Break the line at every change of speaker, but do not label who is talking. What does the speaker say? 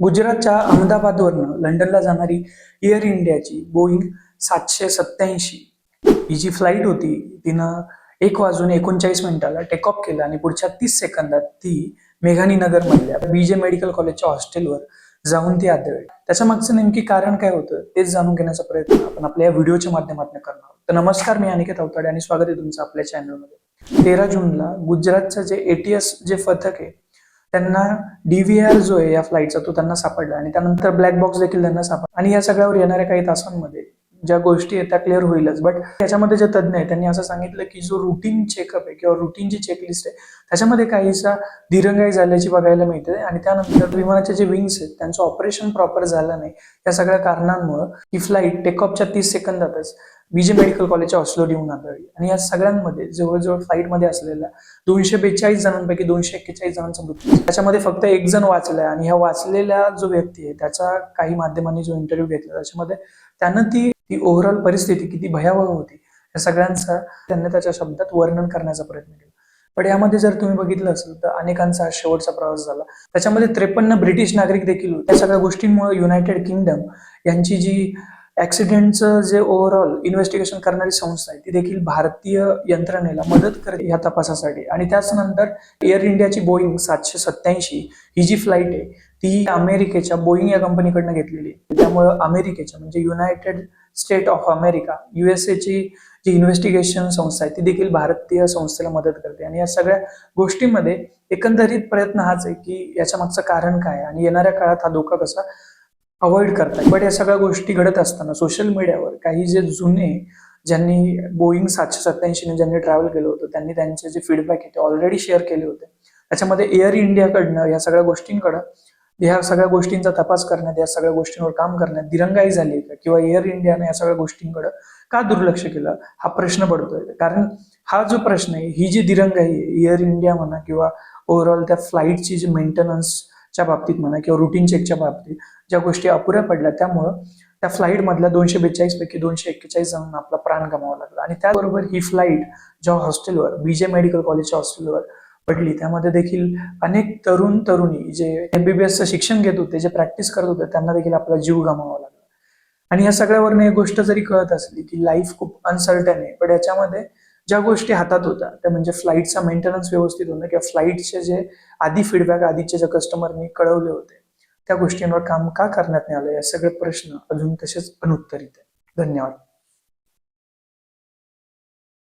गुजरातच्या अहमदाबादवरनं लंडनला जाणारी एअर इंडियाची बोईंग सातशे सत्याऐंशी ही जी फ्लाईट होती तिनं एक वाजून एकोणचाळीस मिनिटाला टेक ऑफ केलं आणि पुढच्या तीस सेकंदात ती मेघानी नगर मधल्या बीजे मेडिकल कॉलेजच्या हॉस्टेलवर जाऊन ती आदळली. त्याच्या मागचं नेमकी कारण काय होतं तेच जाणून घेण्याचा प्रयत्न आपण आपल्या या व्हिडिओच्या माध्यमातून करणार आहोत. तर नमस्कार मी अनिकेत अवताडे आणि स्वागत आहे तुमचं आपल्या चॅनलमध्ये तेरा जूनला गुजरातचं जे एटीएस जे पथक आहे त्यांना डीव्हीआर जो आहे या फ्लाईटचा तो त्यांना सापडला आणि त्यानंतर ब्लॅक बॉक्स देखील त्यांना सापडला. आणि या सगळ्यावर येणाऱ्या काही तासांमध्ये ज्या गोष्टी आहेत त्या क्लिअर होईलच. बट त्याच्यामध्ये जे तज्ज्ञ आहेत त्यांनी असं सांगितलं की जो रुटीन चेकअप आहे किंवा रुटीन जी चेकलिस्ट आहे त्याच्यामध्ये काहीसा दिरंगाई झाल्याची बघायला मिळते आणि त्यानंतर विमानाचे जे विंग्स आहेत त्यांचं ऑपरेशन प्रॉपर झालं नाही. या सगळ्या कारणांमुळे ही फ्लाईट टेकऑफच्या तीस सेकंदातच बीजे मेडिकल कॉलेजच्या ऑस्लोर येऊन आदळली आणि या सगळ्यांमध्ये जवळजवळ फ्लाईटमध्ये असलेल्या दोनशे बेचाळीस जणांपैकी दोनशे एक्केचाळीस जणांचा मृत्यू त्याच्यामध्ये फक्त एक जण वाचलाय आणि ह्या वाचलेल्या जो व्यक्ती आहे त्याचा काही माध्यमांनी जो इंटरव्ह्यू घेतला त्याच्यामध्ये त्यानं ती ती ओव्हरऑल परिस्थिती किती भयावह होती या सगळ्यांचा त्यांनी त्याच्या शब्दात वर्णन करण्याचा प्रयत्न केला. पण यामध्ये जर तुम्ही बघितलं असेल तर अनेकांचा हा शेवटचा प्रवास झाला. त्याच्यामध्ये त्रेपन्न ब्रिटिश नागरिक देखील होते. या सगळ्या गोष्टींमुळे युनायटेड किंगडम यांची जी ऍक्सिडेंटचं जे ओव्हरऑल इन्व्हेस्टिगेशन करणारी संस्था आहे ती देखील भारतीय यंत्रणेला मदत करते या तपासासाठी. आणि त्याच नंतर एअर इंडियाची बोईंग सातशे सत्याऐंशी ही जी फ्लाईट आहे ती अमेरिकेच्या बोईंग या कंपनीकडनं घेतलेली आहे. त्यामुळं अमेरिकेच्या म्हणजे युनायटेड स्टेट ऑफ अमेरिका युएसएची जी इन्व्हेस्टिगेशन संस्था आहे ती देखील भारतीय संस्थेला मदत करते. आणि या सगळ्या गोष्टींमध्ये एकंदरीत प्रयत्न हाच आहे की याच्या मागचं कारण काय आणि येणाऱ्या काळात हा धोका कसा अवॉइड करताय. बट या सगळ्या गोष्टी घडत असताना सोशल मीडियावर काही जे जुने ज्यांनी बोईंग सातशे सत्याऐंशीने ज्यांनी ट्रॅव्हल केलं होतं त्यांनी त्यांचे जे फीडबॅक आहे ते ऑलरेडी शेअर केले होते. त्याच्यामध्ये एअर इंडियाकडनं या सगळ्या गोष्टींकडं ह्या सगळ्या गोष्टींचा तपास करण्यात या सगळ्या गोष्टींवर काम करण्यात दिरंगाई झाली का? किंवा एअर इंडियाने या सगळ्या गोष्टींकडे का दुर्लक्ष केलं? हा प्रश्न पडतोय. कारण हा जो प्रश्न आहे ही जी दिरंगाई आहे एअर इंडिया म्हणा किंवा ओव्हरऑल त्या फ्लाईटची जी मेंटेनन्सच्या बाबतीत म्हणा किंवा रुटीन चेकच्या बाबतीत ज्या गोष्टी अपुऱ्या पडल्या त्यामुळं त्या फ्लाईट मधल्या दोनशे बेचाळीस पैकी दोनशे एक्केचाळीस जणांना आपला प्राण गमावा लागला. आणि त्याबरोबर ही फ्लाईट ज्या हॉस्टेलवर बीजे मेडिकल कॉलेजच्या हॉस्टेलवर पडली त्यामध्ये देखील अनेक तरुण तरुणी जे एमबीबीएसचं शिक्षण घेत होते जे प्रॅक्टिस करत होते त्यांना देखील आपला जीव गमावा लागला. आणि या सगळ्यावरनं एक गोष्ट जरी कळत असली की लाईफ खूप अनसर्टन आहे पण याच्यामध्ये ज्या गोष्टी हातात होत्या त्या म्हणजे फ्लाईटचा मेंटेनन्स व्यवस्थित होणं किंवा फ्लाईटचे जे आधी फीडबॅक आधीचे जे कस्टमरनी कळवले होते त्या गोष्टींवर काम का करण्यात नाही आलं? या सगळे प्रश्न अजून तसेच अनुत्तरित आहे धन्यवाद.